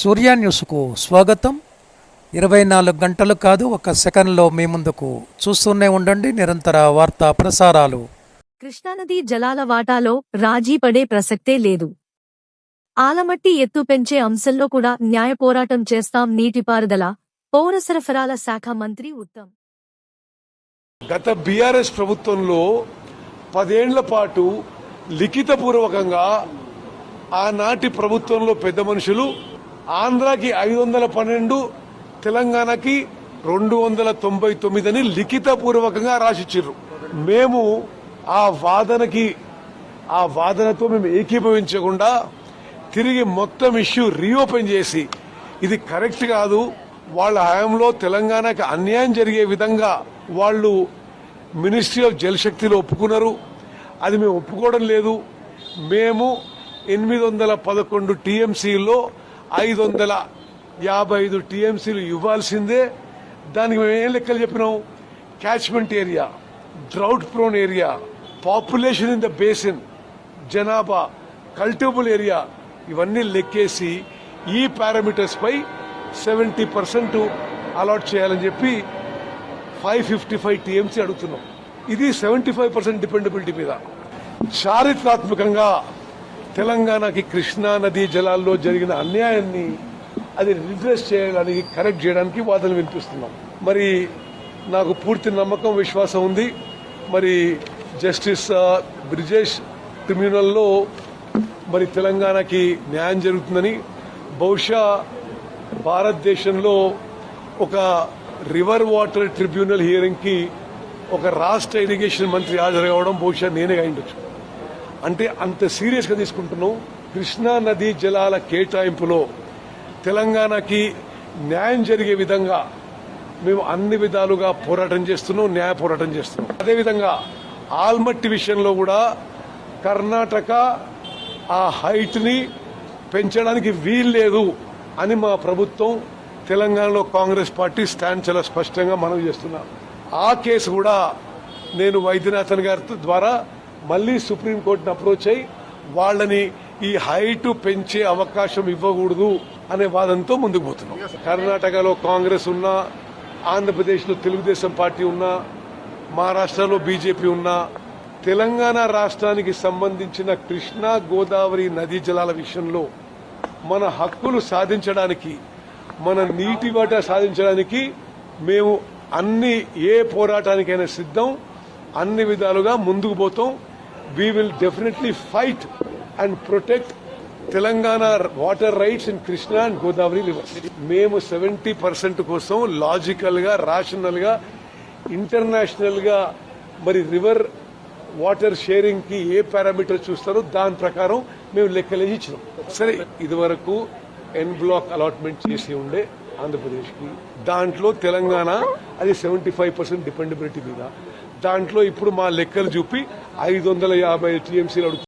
సూర్య న్యూస్కు స్వాగతం. ఇరవై నాలుగు గంటలు కాదు ఒక సెకండ్లో మీ ముందుకు చూస్తూనే ఉండండి. నిరంతర వార్తా ప్రసారాలు. కృష్ణానదీ జలాల వాటాలో రాజీ పడే ప్రసక్తే లేదు. ఆలమట్టి ఎత్తు పెంచే అంశంలో కూడా న్యాయ పోరాటం చేస్తాం నీటిపారుదల పౌర సరఫరాల శాఖ మంత్రి ఉత్తమ్. గత బీఆర్ఎస్ ప్రభుత్వంలో పదేండ్ల పాటు లిఖితపూర్వకంగా ఆనాటి ప్రభుత్వంలో పెద్ద మనుషులు ఆంధ్రాకి ఐదు వందల పన్నెండు తెలంగాణకి రెండు వందల తొంభై తొమ్మిది అని లిఖితపూర్వకంగా రాసిచ్చిర్రు మేము ఆ వాదనకి ఆ వాదనతో మేము ఏకీభవించకుండా తిరిగి మొత్తం ఇష్యూ రీఓపెన్ చేసి ఇది కరెక్ట్ కాదు వాళ్ళ హయాంలో తెలంగాణకి అన్యాయం జరిగే విధంగా వాళ్ళు మినిస్ట్రీ ఆఫ్ జలశక్తిలో ఒప్పుకున్నారు. అది మేము ఒప్పుకోవడం లేదు. మేము ఎనిమిది వందల పదకొండు టీఎంసీలో ఐదు వందల యాభై ఐదు టీఎంసీలు ఇవ్వాల్సిందే. దానికి మేము ఏం లెక్కలు చెప్పినాం? Catchment area drought prone area population in the basin జనాభా కల్టిబుల్ ఏరియా ఇవన్నీ లెక్కేసి ఈ పారామీటర్స్ పై సెవెంటీ పర్సెంట్ అలాట్ చేయాలని చెప్పి ఫైవ్ ఫిఫ్టీ ఫైవ్ టీఎంసీ అడుగుతున్నాం. ఇది సెవెంటీ ఫైవ్ పర్సెంట్ డిపెండబిలిటీ మీద. చారిత్రాత్మకంగా తెలంగాణకి కృష్ణా నదీ జలాల్లో జరిగిన అన్యాయాన్ని అది రిడ్రెస్ చేయడానికి కరెక్ట్ చేయడానికి వాదనలు వినిపిస్తున్నాం. మరి నాకు పూర్తి నమ్మకం విశ్వాసం ఉంది. మరి జస్టిస్ బ్రిజేష్ ట్రిబ్యునల్లో మరి తెలంగాణకి న్యాయం జరుగుతుందని బహుశా భారతదేశంలో ఒక రివర్ వాటర్ ట్రిబ్యునల్ హియరింగ్కి ఒక రాష్ట్ర ఇరిగేషన్ మంత్రి హాజరు కావడం బహుశా నేనే అయిండొచ్చు అంటే అంత సీరియస్గా తీసుకుంటున్నాం. కృష్ణా నదీ జలాల కేటాయింపులో తెలంగాణకి న్యాయం జరిగే విధంగా మేము అన్ని విధాలుగా పోరాటం చేస్తున్నాం న్యాయ పోరాటం చేస్తున్నాం. అదేవిధంగా ఆల్మట్టి విషయంలో కూడా కర్ణాటక ఆ హైట్ని పెంచడానికి వీల్లేదు అని మా ప్రభుత్వం తెలంగాణలో కాంగ్రెస్ పార్టీ స్టాండ్ చాలా స్పష్టంగా మనం చేస్తున్నాం ఆ కేసు కూడా నేను వైద్యనాథన్ గారి ద్వారా మళ్ళీ సుప్రీంకోర్టును అప్రోచ్ అయి వాళ్ళని ఈ హైట్ పెంచే అవకాశం ఇవ్వకూడదు అనే వాదంతో ముందుకు పోతున్నాం. కర్ణాటకలో కాంగ్రెస్ ఉన్నా ఆంధ్రప్రదేశ్లో తెలుగుదేశం పార్టీ ఉన్నా మహారాష్ట్రలో బీజేపీ ఉన్నా తెలంగాణ రాష్ట్రానికి సంబంధించిన కృష్ణా గోదావరి నదీ జలాల విషయంలో మన హక్కులు సాధించడానికి మన నీటి వాటా సాధించడానికి మేము అన్ని ఏ పోరాటానికైనా సిద్ధం అన్ని విధాలుగా ముందుకు పోతాం. We will definitely fight and protect Telangana water rights in Krishna and Godavari rivers మేము సెవెంటీ పర్సెంట్ కోసం లాజికల్గా రాషనల్గా ఇంటర్నేషనల్గా మరి రివర్ వాటర్ షేరింగ్కి ఏ పారామీటర్ చూస్తారో దాని ప్రకారం మేము లెక్కలేసి ఇచ్చినాం. సరే ఇదివరకు ఎన్ బ్లాక్ అలాట్మెంట్ చేసి ఉండే ఆంధ్రప్రదేశ్కి దాంట్లో తెలంగాణ అది సెవెంటీ ఫైవ్ పర్సెంట్ డిపెండబిలిటీ మీద. దాంట్లో ఇప్పుడు మా లెక్కలు చూపి ఐదు వందల యాభై టీఎంసీలు అడుగుతున్నాం